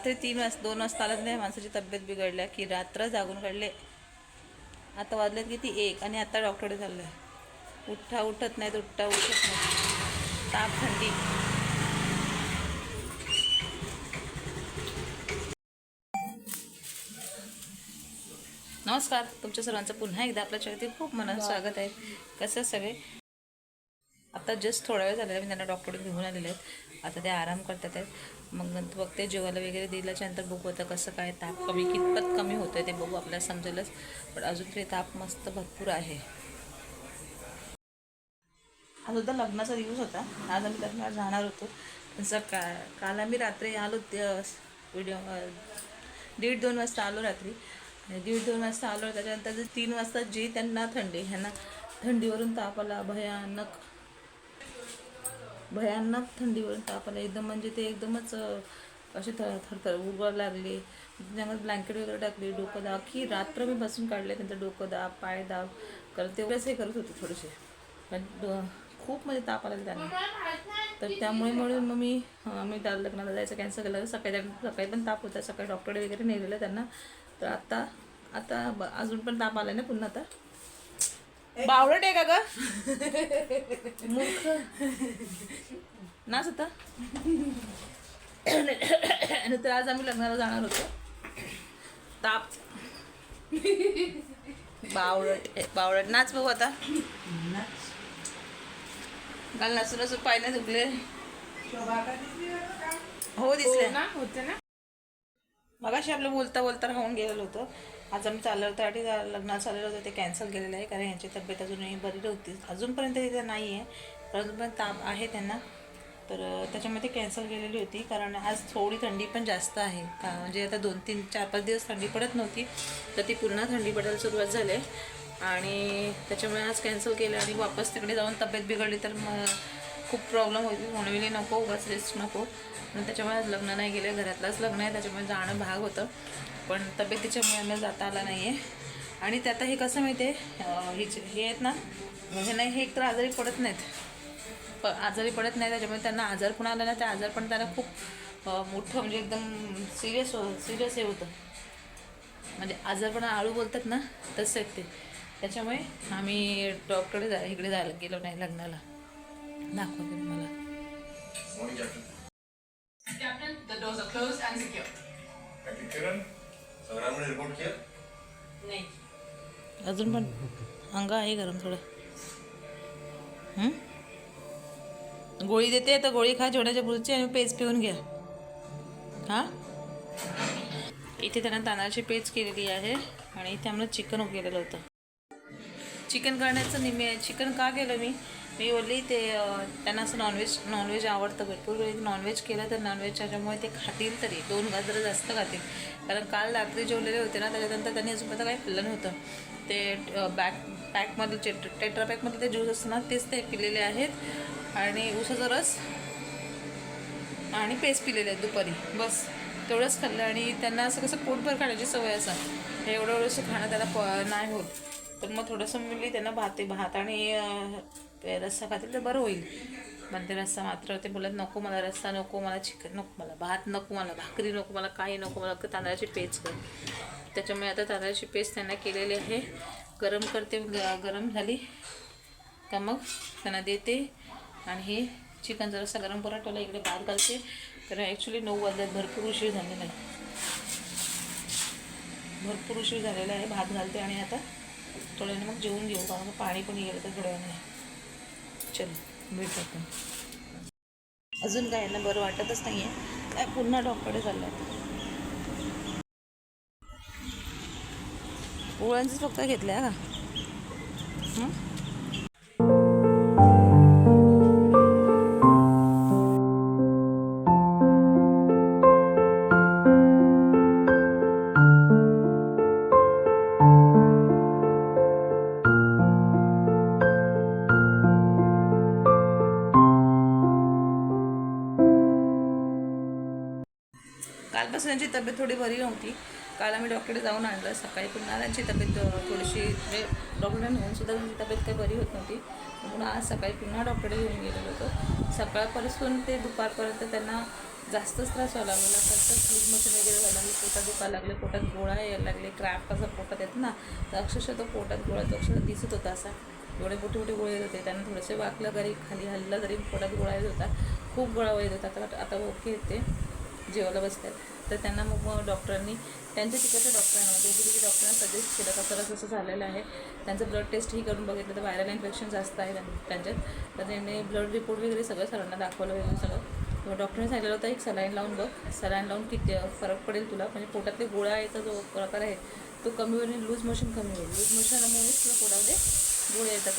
रात्री तीन वाजता दोन वाजता नाही माणसाची तब्येत बिघडल्या की रात्र जागून काढले. आता वाजलेत किती? एक. आणि आता डॉक्टरकडे चाललं आहे उठा उठत नाहीत उठा उठत नाही ताप थंडी. नमस्कार. तुमच्या सर्वांचं पुन्हा एकदा आपल्या चॅनलमध्ये खूप मनात स्वागत आहे. कसं सगळे? आता जस्ट थोडा वेळ झालेला मी त्यांना डॉक्टरकडे घेऊन आलेले आहेत. आता ते आराम करतात आहेत. मग नंतर बघते जेवायला वगैरे दिल्याच्यानंतर बघू आता कसं काय ताप कमी कितपत कमी होतं आहे ते बघू आपल्याला समजेलच. पण अजून तरी ताप मस्त भरपूर आहे. आज होता लग्नाचा दिवस होता. आज आम्ही लग्नात जाणार होतो. पण सकाळ काल आम्ही रात्री आलो व्हिडिओ दीड दोन वाजता आलो रात्री. दीड दोन वाजता आलो त्याच्यानंतर तीन वाजता जे त्यांना थंडी ह्यांना थंडीवरून ताप आला भयानक. भयानक थंडीवरून ताप आला. एकदम म्हणजे ते एकदमच असे थर थरथर उगवायला लागले. त्यांना ब्लँकेट वगैरे टाकली डोकं दाब. की रात्र मी बसून काढले त्यांचं डोकं दाब पाय दाब. करत तेवढंच हे करत होते थोडेसे. पण डो- खूप म्हणजे ताप आला त्यांना. तर त्यामुळे म्हणून मग मी मी त्या लग्नाला जायचं कॅन्सल केलं. सकाळी सकाळी पण ताप होता. सकाळी डॉक्टर वगैरे नेलेलं त्यांना. तर आत्ता आता ब- अजून पण ताप आला ना पुन्हा आता? बावळट आहे का ग? नाच होता तर आज आम्ही लग्नाला जाणार होतो. ताप. बावळट आहे, बावळट. नाच बघू आता. काल नसून नसून पाय नाही दुखले. हो दिसले. ना होते ना. मगाशी आपलं बोलता बोलता राहून गेलेलं होतं. आज आम्ही चाललं होतं आणि लग्नात चाललेलं होतं ते कॅन्सल केलेलं आहे कारण यांची तब्येत अजूनही बरी नव्हती. अजूनपर्यंत तिथे नाही आहे पण ताप आहे त्यांना. तर त्याच्यामध्ये कॅन्सल केलेली होती कारण आज थोडी थंडी पण जास्त आहे. का म्हणजे आता दोन तीन चार पाच दिवस थंडी पडत नव्हती तर ती पुन्हा थंडी पडायला सुरुवात झाली. आहे आणि त्याच्यामुळे आज कॅन्सल केलं आणि वापस तिकडे जाऊन तब्येत बिघडली तर मग खूप प्रॉब्लेम होईल म्हणविली नको उगाच रिस्क नको. म्हणून त्याच्यामुळे आज लग्न नाही गेलं घरातलंच लग्न आहे त्याच्यामुळे जाणं भाग होतं. पण तब्येतीच्यामुळे आम्हाला जाता आला नाही आहे आणि त्यात हे कसं माहिती आहे हे हे आहेत ना म्हणजे नाही हे एकतर आजारी पडत नाहीत. प आजारी पडत नाही त्याच्यामुळे त्यांना आजार पण आला ना त्या आजार पण त्यांना खूप मोठं म्हणजे एकदम सिरियस सिरियस हे होतं. म्हणजे आजारपणा आळू बोलतात ना तसं आहेत ते. त्याच्यामुळे आम्ही डॉक्टरकडे जा इकडे जायला गेलो नाही लग्नाला. दाखवते तुम्हाला Morning, Captain. Captain, the doors are closed and secure. Captain Kiran, संग्रामने रिपोर्ट किया नहीं. अजून पण? अंग आहे गरम थोडं. हं? गोळी देते तर गोळी खा जेवणाच्या पुढची आणि पेज पिऊन घ्या. हां? इथे त्यांना तांदळाची पेज केलेली आहे आणि इथे आम्हाला चिकन केलेलं होतं. चिकन करण्याचं निमे चिकन का केलं मी? मी बोलली ते त्यांना असं नॉनव्हेज नॉनव्हेज आवडतं भरपूर वेळी. नॉनव्हेज केलं तर नॉनव्हेज त्याच्यामुळे ते खातील तरी. दोन गाजरं जास्त खातील. कारण काल रात्री जेवलेले होते ना त्याच्यानंतर त्यांनी अजून काही पिल्लं नव्हतं. ते बॅक पॅकमध्ये चे टेट्रा पॅकमध्ये ते ज्यूस असतं ना तेच ते पिलेले आहेत. आणि ऊसाचा रस आणि पेस्ट पिलेले आहेत दुपारी. बस. तेवढंच खाल्लं आणि त्यांना असं कसं पोटभर खाण्याची सवय असं. हे एवढं एवढंसं खाणं त्याला प नाही होत. तर मग थोडंसं मिळली त्यांना भात भात आणि रस्सा खातील तर बरं होईल. पण ते रस्सा मात्र ते बोलत नको मला रस्सा नको मला चिकन नको मला भात नको मला भाकरी नको मला काही नको मला तांदळाची पेस्ट कर. त्याच्यामुळे आता तांदळाची पेस्ट त्यांना केलेली आहे. गरम करते ग- गरम झाली. का मग त्यांना देते आणि हे चिकन जरासा गरम पराठ्याला इकडे भात घालते. तर ॲक्च्युली नऊ वाजल्यात भरपूर उशीर झालेला आहे. भरपूर उशीर झालेला आहे भात घालते आणि आता थोड्याने मग जेवून घेऊ कारण मग पाणी पण गेलं तर थोड्या वेळाने चल भेटू आपण. अजून काय यांना बरं वाटतच नाही आहे काय पुन्हा डॉक्टरकडे चाललं आहे पोळ्यांचीच फक्त घेतल्या का कसं त्यांची तब्येत थोडी बरी नव्हती. काल आम्ही डॉक्टरकडे जाऊन आणलं सकाळी पुन्हा त्यांची तब्येत थोडीशी म्हणजे डॉक्टरने होऊन सुद्धा त्यांची तब्येत काही बरी होत नव्हती. म्हणून आज सकाळी पुन्हा डॉक्टरकडे घेऊन गेलेलो होतो. सकाळपासून ते दुपारपर्यंत त्यांना जास्तच त्रास व्हायला लागला. फक्त फ्रीज मशीन वगैरे व्हायला लागले पोटात दुखायला लागले पोटात गोळा यायला लागले क्रॅप असं पोटात येत ना तर अक्षरशः तो पोटात गोळा तो अक्षरशः दिसत होता असा. एवढे मोठे मोठे गोळे येत होते. त्यांना थोडेसे वाकलं तरी खाली हललं तरी पोटात गोळा येत होता. खूप गोळा येत होता. आता आता ओके येते जेवायला बसतात तर त्यांना मग मग डॉक्टरांनी त्यांच्या तिकडच्या डॉक्टरांना म्हणजे ओपीडीच्या डॉक्टरांना सजेस्ट केलं का सर असं झालेलं आहे. त्यांचं ब्लड टेस्टही करून बघितलं तर व्हायरल इन्फेक्शन जास्त आहे त्यांच्यात. तर त्यांनी ब्लड रिपोर्ट वगैरे सगळं सरांना दाखवलं वगैरे सगळं. मग डॉक्टरने सांगितलं होतं एक सलाईन लावून बघ. सलाईन लावून किती फरक पडेल तुला. म्हणजे पोटातले गोळ्याचा जो प्रकार आहे तो कमी होईल लूज मोशन कमी होईल. लूज मोशनमुळेच तुला पोटामध्ये गोळे येतात.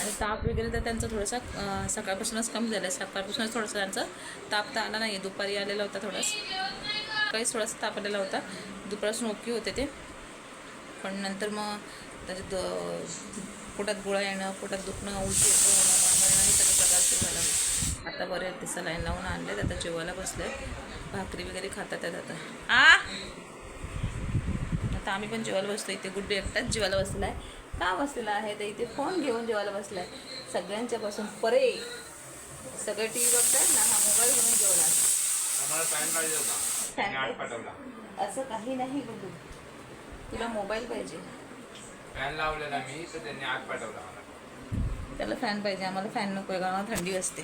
आणि ताप वगैरे तर त्यांचा थोडासा सकाळपासूनच कमी झाला आहे सकाळपासूनच थोडासा त्यांचा ताप तर आला नाही दुपारी आलेला होता थोडासा. सकाळीच थोडासा ताप आलेला होता. दुपारपासून ओके होते ते. पण नंतर मग त्याच्यात पोटात गोळा येणं पोटात दुखणं उलटी येणं होणं हे सगळे प्रकार सुरू झाला. आता बरे आहेत ते सलाईन लावून आणले. आता जेवायला बसले भाकरी वगैरे खातात त्यात आता. आ? आता आम्ही पण जेवायला बसतो इथे गुड्डे एकटाच जेवायला बसला आहे का बसलेला आहे? तर इथे फोन घेऊन जेवायला बसला आहे सगळ्यांच्यापासून परे. सगळे टी व्ही बघतात ना हा मोबाईल घेऊन जेवला असं काही नाही गुड्डू तुला मोबाईल पाहिजे. फॅन लावलेला मी तर त्यांनी आठ पाठवला मला. त्याला फॅन पाहिजे. आम्हाला फॅन नको आहे कारण आम्हाला थंडी असते.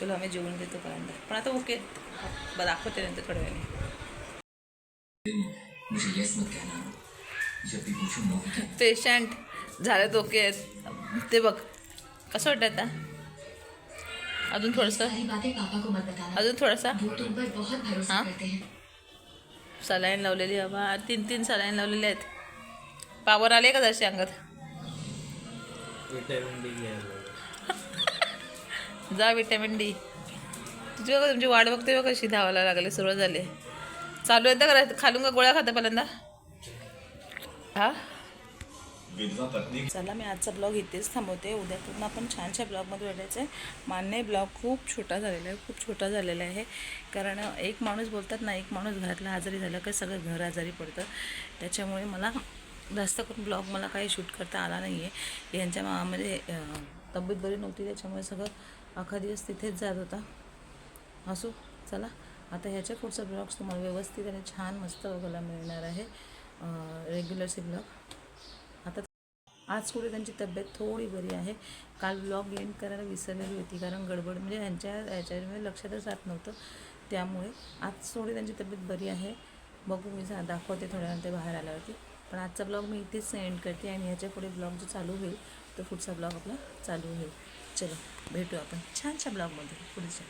चलो आम्ही जेवून घेतो पर्यंत. पण आता ओके बरं दाखवते नंतर थोड्या वेळाने. कहना पेशंट झालेत ओके आहेत ते बघ. कसं वाटतं आता? अजून थोडंसं. सारी बातें पापा को मत बताना। अजून थोडासा. वो तुम पर बहुत भरोसा हाँ? करते हैं। सलाईन लावलेली बाबा. तीन तीन सलाईन लावलेले आहेत. पावर आले का जसे अंगात? जा विटॅमिन डी तुझी बघा तुमची वाट बघते बघ कशी धावायला लागली सुरुवात झाली. चालू आहे करा खालून का गोळ्या खाता पहिल्यांदा? हा? चला मी आजचा ब्लॉग इथेच थांबवते. उद्या पूर्ण आपण छानशा ब्लॉगमध्ये भेटायचं. आहे मान्य ब्लॉग खूप छोटा झालेला आहे खूप छोटा झालेला आहे. कारण एक माणूस बोलतात ना एक माणूस घरातला आजारी झाला का सगळं घर आजारी पडतं. त्याच्यामुळे मला जास्त करून ब्लॉग मला काही शूट करता आला नाही आहे यांच्या मामामध्ये तब्येत बरी नव्हती त्याच्यामुळे सगळं अखा दिवस तिथेच जात होता. असो चला. आता ह्याच्या पुढचा ब्लॉग्स तुम्हाला व्यवस्थित आणि छान मस्त बघायला मिळणार आहे. रेग्युलरचे ब्लॉग. आज कुठे त्यांची तब्येत थोडी बरी आहे. काल ब्लॉग एंड करायला विसरलेली होती कारण गडबड म्हणजे ह्यांच्या ह्याच्यामुळे लक्षातच राहत नव्हतं. त्यामुळे आज थोडी त्यांची तब्येत बरी आहे. बघू मी जा दाखवते थोड्या बाहेर आल्यावरती. पण आजचा ब्लॉग मी इथेच एंड करते आणि ह्याच्या पुढे ब्लॉग जो चालू होईल तो पुढचा ब्लॉग आपला चालू होईल. चलो भेटू आपण छानशा ब्लॉगमध्ये पुढच्या.